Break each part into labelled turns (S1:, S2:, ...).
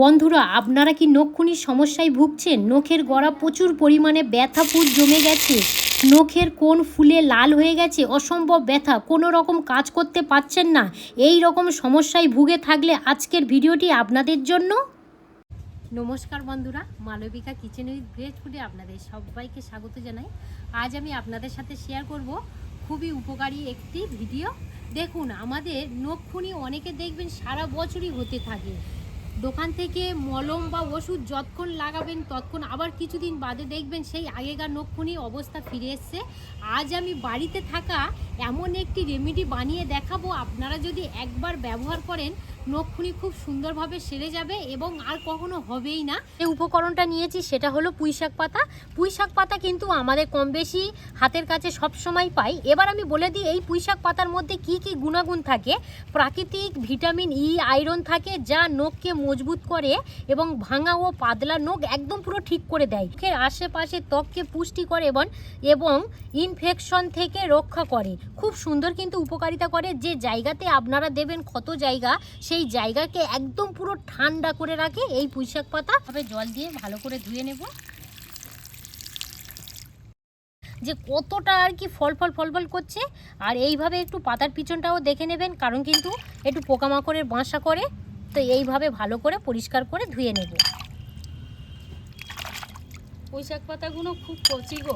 S1: বন্ধুরা, আপনারা কি নখখুনির সমস্যায় ভুগছেন? নখের গড়া প্রচুর পরিমাণে ব্যথা পুর জমে গেছে। নখের কোন ফুলে লাল হয়ে গেছে? অসম্ভব ব্যথা। কোনো রকম কাজ করতে পারছেন না। এই রকম সমস্যায় ভুগে থাকলে আজকের ভিডিওটি আপনাদের জন্য। নমস্কার বন্ধুরা, মালবিকা কিচেন উইথ ভেজ ফুডে আপনাদের সবাইকে স্বাগত জানাই। আজ আমি আপনাদের সাথে শেয়ার করব খুবই উপকারী একটি ভিডিও। দেখুন, আমাদের নখখুনি অনেকে দেখবেন সারা বছরই হতে থাকে। দোকান থেকে মলম বা ওষুধ যতক্ষণ লাগাবেন ততক্ষণ আবার কিছুদিন বাদে দেখবেন সেই আগেকার নক্ষণই অবস্থা ফিরে এসছে। আজ আমি বাড়িতে থাকা এমন একটি রেমেডি বানিয়ে দেখাবো। আপনারা যদি একবার ব্যবহার করেন নখখুনি খুব সুন্দরভাবে সেরে যাবে এবং আর কখনো হবেই না। যে উপকরণটা নিয়েছি সেটা হলো পুঁইশাক পাতা। পুঁই শাক পাতা কিন্তু আমাদের কম বেশি হাতের কাছে সব সময় পাই। এবার আমি বলে দিই, এই পুঁইশাক পাতার মধ্যে কি কি গুণাগুণ থাকে? প্রাকৃতিক ভিটামিন ই, আয়রন থাকে যা নখকে মজবুত করে এবং ভাঙা ও পাতলা নখ একদম পুরো ঠিক করে দেয়। মুখের আশেপাশে ত্বককে পুষ্টি করে এবং এবং ইনফেকশন থেকে রক্ষা করে। খুব সুন্দর কিন্তু উপকারিতা করে। যে জায়গাতে আপনারা দেবেন ক্ষত জায়গা সেই জায়গাকে একদম পুরো ঠান্ডা করে রাখে এই পুঁইশাক পাতা। তবে জল দিয়ে ভালো করে ধুয়ে নেব। যে কতটা আর কি ফল ফল ফল ফল করছে আর এইভাবে একটু পাতার পিছনটাও দেখে নেবেন কারণ কিন্তু একটু পোকামাকড়ের বাসা করে তো এইভাবে ভালো করে পরিষ্কার করে ধুয়ে নেব।
S2: পুঁইশাক পাতাগুলো খুব কচি গো।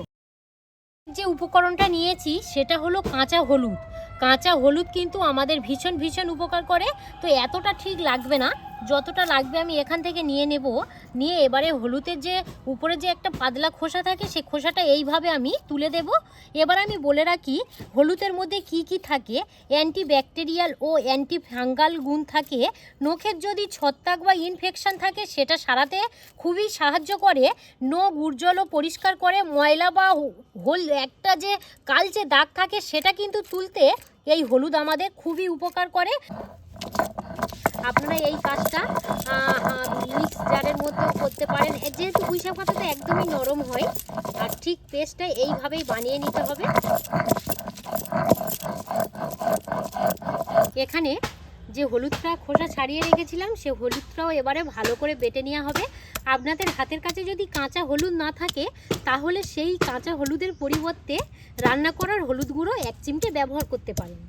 S1: যে উপকরণটা নিয়েছি সেটা হলো কাঁচা হলুদ। কাঁচা হলুদ কিন্তু আমাদের ভীষণ ভীষণ উপকার করে তো এতটা ঠিক লাগবে না। যতটা লাগবে আমি এখান থেকে নিয়ে নেব। নিয়ে এবারে হলুদের যে, উপরে যে একটা পাতলা খোসা থাকে, সেই খোসাটা এইভাবে আমি তুলে দেব। এবার আমি বলে রাখি, হলুদের মধ্যে কি কি থাকে? অ্যান্টি ব্যাকটেরিয়াল ও অ্যান্টি ফাঙ্গাল গুণ থাকে। নখের যদি ছত্রাক বা ইনফেকশন থাকে, সেটা সারাতে খুবই সাহায্য করে। নখ উজ্জ্বল পরিষ্কার করে। ময়লা বা হোল, একটা যে কালচে দাগ থাকে, সেটা কিন্তু তুলতে এই হলুদ আমাদের খুবই উপকার করে। আপনারা এই কাজটা মিক্স জারের মধ্যেও করতে পারেন। যেহেতু পুঁইশাক পাতাটা একদমই নরম হয়, আর ঠিক পেস্টটা এইভাবেই বানিয়ে নিতে হবে। এখানে যে হলুদটা খোসা ছাড়িয়ে রেখেছিলাম, সে হলুদটাও এবারে ভালো করে বেটে নেওয়া হবে। আপনাদের হাতের কাছে যদি কাঁচা হলুদ না থাকে, তাহলে সেই কাঁচা হলুদের পরিবর্তে রান্না করার হলুদ গুঁড়ো এক চিমটে ব্যবহার করতে পারেন।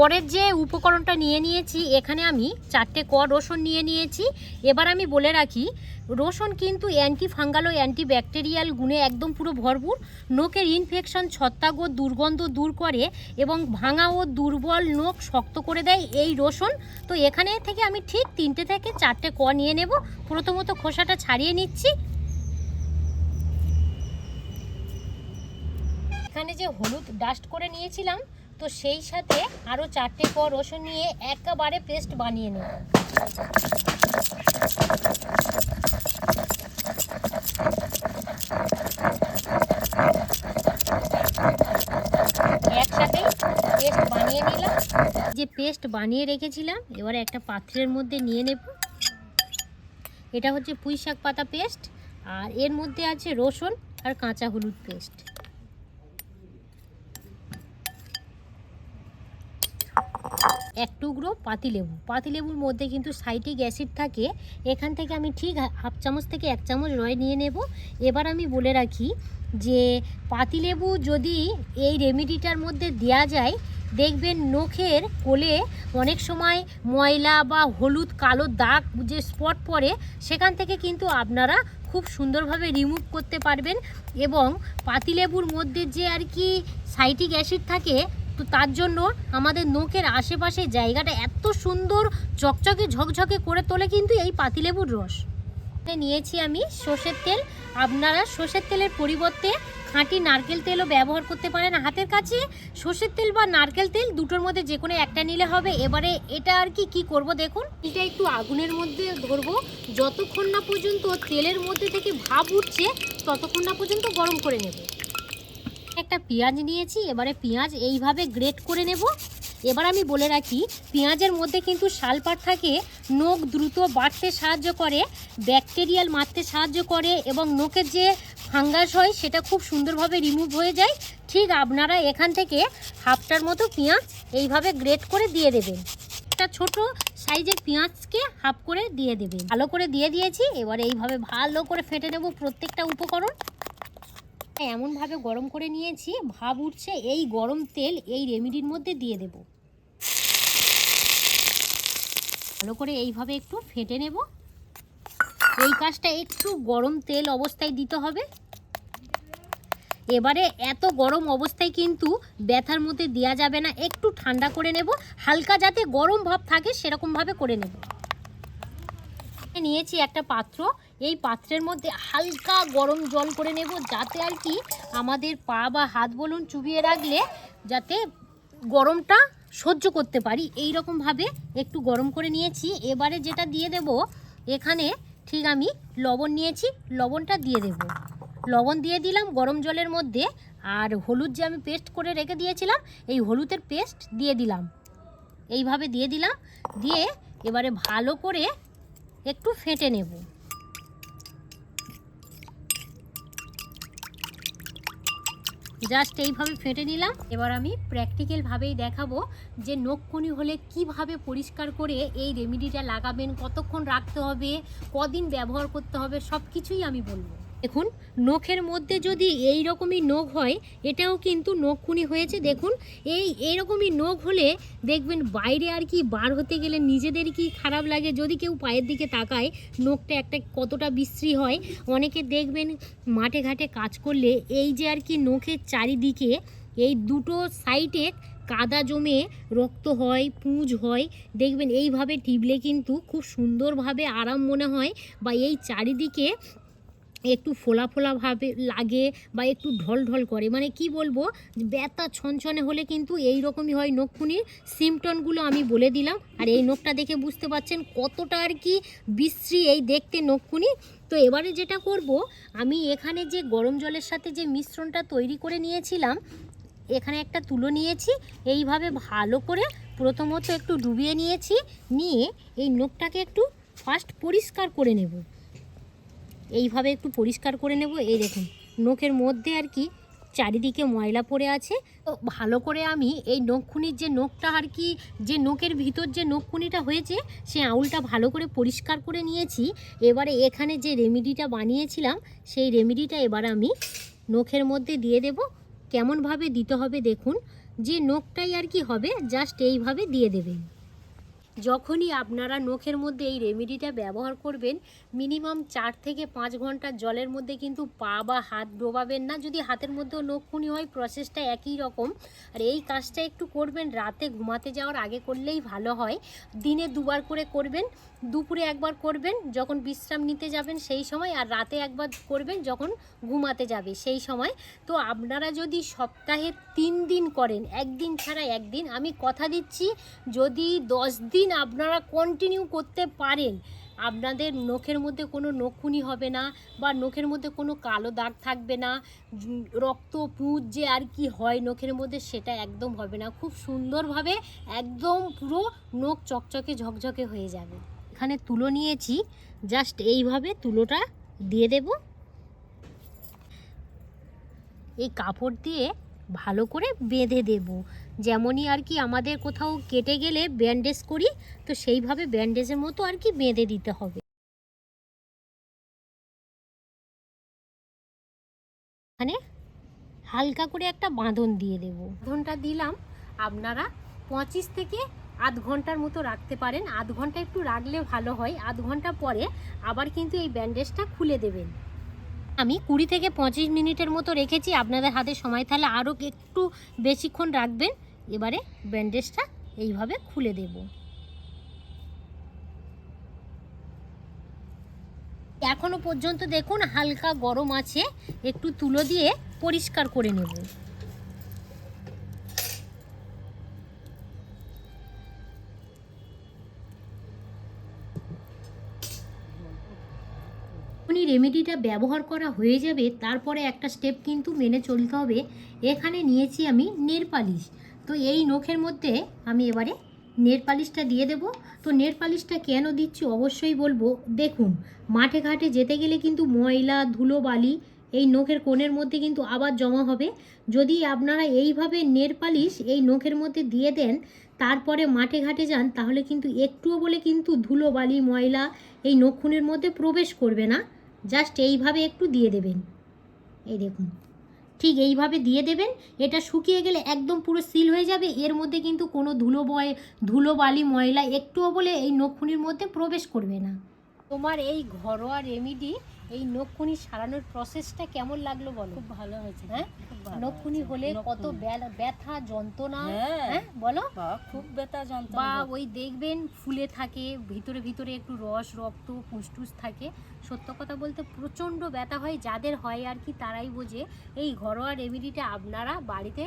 S1: পরের যে উপকরণটা নিয়ে নিয়েছি, এখানে আমি চারটে ক রসুন নিয়ে নিয়েছি। এবার আমি বলে রাখি, রসুন কিন্তু অ্যান্টি ফাঙ্গাল ও অ্যান্টি ব্যাকটেরিয়াল গুণে একদম পুরো ভরপুর। নখের ইনফেকশন ছত্রাক ও দুর্গন্ধ দূর করে এবং ভাঙা ও দুর্বল নখ শক্ত করে দেয় এই রসুন। তো এখানে থেকে আমি ঠিক তিনটে থেকে চারটে ক নিয়ে নেব। প্রথমত খোসাটা ছাড়িয়ে নিচ্ছি। এখানে যে হলুদ ডাস্ট করে নিয়েছিলাম তো সেই সাথে আরও চারটে পর রসুন নিয়ে একেবারে পেস্ট বানিয়ে নেব একসাথেই পেস্ট বানিয়ে নিলাম। যে পেস্ট বানিয়ে রেখেছিলাম, এবারে একটা পাত্রের মধ্যে নিয়ে নেব। এটা হচ্ছে পুঁই শাক পাতা পেস্ট আর এর মধ্যে আছে রসুন আর কাঁচা হলুদ পেস্ট এক টুকরো পাতিলেবু পাতিলেবুর মধ্যে কিন্তু সাইটিক অ্যাসিড থাকে। এখান থেকে আমি ঠিক হাফ চামচ থেকে এক চামচ রয় নিয়ে নেব। এবার আমি বলে রাখি যে পাতিলেবু যদি এই রেমেডিটার মধ্যে দেয়া যায়, দেখবেন নখের কোলে অনেক সময় ময়লা বা হলুদ কালো দাগ যে স্পট পড়ে, সেখান থেকে কিন্তু আপনারা খুব সুন্দরভাবে রিমুভ করতে পারবেন এবং পাতিলেবুর মধ্যে যে আর কি সাইটিক অ্যাসিড থাকে তো তার জন্য আমাদের নখের আশেপাশে জায়গাটা এত সুন্দর, চকচকে, ঝকঝকে করে তোলে কিন্তু এই পাতিলেবুর রস। নিয়েছি আমি সর্ষের তেল। আপনারা সর্ষের তেলের পরিবর্তে খাঁটি নারকেল তেলও ব্যবহার করতে পারেন হাতের কাছে। সর্ষের তেল বা নারকেল তেল দুটোর মধ্যে যে কোনো একটা নিলে হবে। এবারে এটা আর কি কি করব দেখুন? এটা একটু আগুনের মধ্যে ধরবো। যতক্ষণ না পর্যন্ত তেলের মধ্যে থেকে ভাব উঠছে, ততক্ষণ না পর্যন্ত গরম করে নেব। একটা পেঁয়াজ নিয়েছি, এবারে পেঁয়াজ এইভাবে গ্রেট করে নেব। এবার আমি বলে রাখি, পেঁয়াজের মধ্যে কিন্তু সালপাট থাকে, নখ দ্রুত বাড়তে সাহায্য করে ব্যাকটেরিয়াল মারতে সাহায্য করে এবং নখের যে ফাঙ্গাস হয়, সেটা খুব সুন্দরভাবে রিমুভ হয়ে যায়। ঠিক আপনারা এখান থেকে হাফটার মতো পেঁয়াজ এইভাবে গ্রেট করে দিয়ে দেবেন। একটা ছোট সাইজের পেঁয়াজকে হাফ করে দিয়ে দেবেন। ভালো করে দিয়ে দিয়েছি, এবার এইভাবে ভালো করে ফেটে নেব প্রত্যেকটা উপকরণ। এমনভাবে গরম করে নিয়েছি, ভাব উঠছে এই গরম তেল এই রেমিডির মধ্যে দিয়ে দেব। ভালো করে এইভাবে একটু ফেটে নেব। এই কাজটা একটু গরম তেল অবস্থায় দিতে হবে। এবারে এত গরম অবস্থায় কিন্তু ব্যথার মধ্যে দেওয়া যাবে না, একটু ঠান্ডা করে নেব, হালকা যাতে গরম ভাব থাকে সেরকমভাবে করে নেব। নিয়েছি একটা পাত্র। এই পাত্রের মধ্যে হালকা গরম জল করে নেব যাতে আর কি আমাদের পা বা হাত বলুন চুবিয়ে রাখলে যাতে গরমটা সহ্য করতে পারি। এই রকমভাবে একটু গরম করে নিয়েছি। এবারে যেটা দিয়ে দেব, এখানে ঠিক আমি লবণ নিয়েছি। লবণটা দিয়ে দেব। লবণ দিয়ে দিলাম গরম জলের মধ্যে। আর হলুদ যে আমি পেস্ট করে রেখে দিয়েছিলাম, এই হলুদের পেস্ট দিয়ে দিলাম। এইভাবে দিয়ে দিলাম। দিয়ে এবারে ভালো করে একটু ফেটে নেব। জাস্ট এইভাবে ফেটে নিলাম। এবার আমি প্র্যাকটিক্যালভাবেই দেখাবো যে নখকুনি হলে কীভাবে পরিষ্কার করে এই রেমিডিটা লাগাবেন, কতক্ষণ রাখতে হবে, কদিন ব্যবহার করতে হবে সব কিছুই আমি বলব। দেখুন, নখের মধ্যে যদি এই রকমই নখ হয়, এটাও কিন্তু নখকুনি হয়েছে। দেখুন, এই এইরকমই নখ হলে দেখবেন বাইরে আর কি বার হতে গেলে নিজেদের কি খারাপ লাগে? যদি কেউ পায়ের দিকে তাকায়, নখটা একটা কতটা বিশ্রী হয়? অনেকে দেখবেন মাঠে ঘাটে কাজ করলে এই যে আর কি নখের চারিদিকে, এই দুটো সাইডে কাদা জমে রক্ত হয়, পুঁজ হয়, দেখবেন এইভাবে টিপলে কিন্তু খুব সুন্দরভাবে আরাম মনে হয় বা এই চারিদিকে একটু ফোলা ফোলা ভাবে লাগে বা একটু ঢল ঢল করে। মানে কি বলব, ব্যথা ছনছনে হলে কিন্তু এই রকমই হয় নখকুনির সিমটনগুলো আমি বলে দিলাম। আর এই নখটা দেখে বুঝতে পারছেন কতটা আর কি বিশ্রী এই দেখতে নখকুনি তো এবারে যেটা করব, আমি এখানে যে গরম জলের সাথে যে মিশ্রণটা তৈরি করে নিয়েছিলাম, এখানে একটা তুলো নিয়েছি। এইভাবে ভালো করে প্রথমত একটু ডুবিয়ে নিয়েছি। নিয়ে এই নখটাকে একটু ফার্স্ট পরিষ্কার করে নেব। এইভাবে একটু পরিষ্কার করে নেব। এই দেখুন, নখের মধ্যে আর কি চারিদিকে ময়লা পড়ে আছে। তো ভালো করে আমি এই নখখুনির যে নখটা আর কি, যে নখের ভিতর যে নখখুনিটা হয়েছে, সে আউলটা ভালো করে পরিষ্কার করে নিয়েছি। এবারে এখানে যে রেমিডিটা বানিয়েছিলাম, সেই রেমিডিটা এবার আমি নখের মধ্যে দিয়ে দেব। কেমনভাবে দিতে হবে দেখুন, যে নখটাই আর কি হবে, জাস্ট এইভাবে দিয়ে দেবেন। যখনই আপনারা নখের মধ্যে এই রেমেডিটা ব্যবহার করবেন, মিনিমাম চার থেকে পাঁচ ঘণ্টা জলের মধ্যে কিন্তু পা বা হাত ডোবাবেন না। যদি হাতের মধ্যেও নখখুনি হয় প্রসেসটা একই রকম। আর এই কাজটা একটু করবেন, রাতে ঘুমাতে যাওয়ার আগে করলেই ভালো হয়। দিনে দুবার করে করবেন, দুপুরে একবার করবেন, যখন বিশ্রাম নিতে যাবেন সেই সময়, আর রাতে একবার করবেন যখন ঘুমাতে যাবে সেই সময়। তো আপনারা যদি সপ্তাহে তিন দিন করেন, একদিন ছাড়া একদিন, আমি কথা দিচ্ছি, যদি দশ দিন আপনারা কন্টিনিউ করতে পারেন। আপনাদের নখের মধ্যে কোনো নখুনি হবে না বা নখের মধ্যে কোনো কালো দাগ থাকবে না। রক্ত পুঁজ যে আর কি হয় নখের মধ্যে সেটা একদম হবে না। খুব সুন্দরভাবে একদম পুরো নখ চকচকে ঝকঝকে হয়ে যাবে। এখানে তুলো নিয়েছি। জাস্ট এইভাবে তুলোটা দিয়ে দেব। এই কাপড় দিয়ে ভালো করে বেঁধে দেব। যেমনই আর কি আমাদের কোথাও কেটে গেলে ব্যান্ডেজ করি, তো সেইভাবে ব্যান্ডেজের মতো আর কি বেঁধে দিতে হবে। এখানে হালকা করে একটা বাঁধন দিয়ে দেব। বাঁধনটা দিলাম, আপনারা পঁচিশ থেকে আধ ঘণ্টার মতো রাখতে পারেন। আধ ঘণ্টা একটু রাখলে ভালো হয়। আধ ঘণ্টা পরে আবার কিন্তু এই ব্যান্ডেজটা খুলে দেবেন। আমি কুড়ি থেকে পঁচিশ মিনিটের মতো রেখেছি। আপনাদের হাতে সময় তাহলে আরও একটু বেশিক্ষণ রাখবেন। এবারে ব্যান্ডেজটা এইভাবে খুলে দেব। এখনও পর্যন্ত দেখুন হালকা গরম আছে। একটু তুলো দিয়ে পরিষ্কার করে নেব যখনই রেমেডিটা ব্যবহার করা হয়ে যাবে, তারপরে একটা স্টেপ কিন্তু মেনে চলতে হবে। এখানে নিয়েছি আমি নেল পালিশ তো এই নখের মধ্যে আমি এবারে নেল পালিশটা দিয়ে দেব। তো নেল পালিশটা কেন দিচ্ছি অবশ্যই বলব, দেখুন, মাঠে ঘাটে যেতে গেলে কিন্তু ময়লা ধুলো বালি এই নখের কোণের মধ্যে কিন্তু আবার জমা হবে। যদি আপনারা এইভাবে নেল পালিশ এই নখের মধ্যে দিয়ে দেন, তারপরে মাঠে ঘাটে যান, তাহলে কিন্তু একটুও বলে কিন্তু ধুলো বালি ময়লা এই নখুনের মধ্যে প্রবেশ করবে না। জাস্ট এইভাবে একটু দিয়ে দেবেন। এই দেখুন, ঠিক এইভাবে দিয়ে দেবেন। এটা শুকিয়ে গেলে একদম পুরো সিল হয়ে যাবে। এর মধ্যে কিন্তু কোনো ধুলো বয় ধুলো বালি ময়লা একটুও বলে এই নখুনির মধ্যে প্রবেশ করবে না। তোমার এই ঘরোয়া রেমিডি এই নখুনি সারানোর প্রসেসটা কেমন লাগল বলো?
S2: খুব ভালো হয়েছে।
S1: হ্যাঁ? নখুনি হলে কত ব্যথা যন্ত্রণা
S2: হ্যাঁ।
S1: হ্যাঁ বলো?
S2: খুব ব্যথা যন্ত্রণা।
S1: বা ওই দেখবেন ফুলে থাকে ভিতরে ভিতরে একটু রস রক্ত ফুসটুস থাকে। সত্য কথা বলতে প্রচণ্ড ব্যথা হয় যাদের হয় আর কি তারাই বোঝে। এই ঘরোয়া রেমেডিটা আপনারা বাড়িতে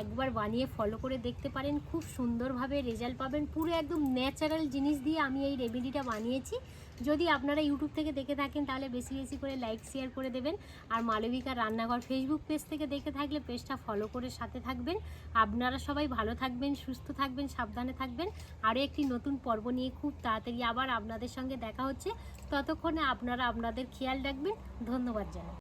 S1: একবার বানিয়ে ফলো করে দেখতে পারেন। খুব সুন্দরভাবে রেজাল্ট পাবেন। পুরো একদম ন্যাচারাল জিনিস দিয়ে আমি এই রেমেডিটা বানিয়েছি। যদি আপনারা ইউটিউব থেকে দেখে থাকেন, তাহলে বেশি বেশি করে লাইক শেয়ার করে দেবেন। আর মালবিকা রান্নাঘর ফেসবুক পেজ থেকে দেখে থাকলে পেজটা ফলো করে সাথে থাকবেন। আপনারা সবাই ভালো থাকবেন, সুস্থ থাকবেন, সাবধানে থাকবেন। আরও একটি নতুন পর্ব নিয়ে খুব তাড়াতাড়ি আবার আপনাদের সঙ্গে দেখা হচ্ছে। ততক্ষণে আপনারা আপনাদের খেয়াল রাখবেন। ধন্যবাদ জানাই।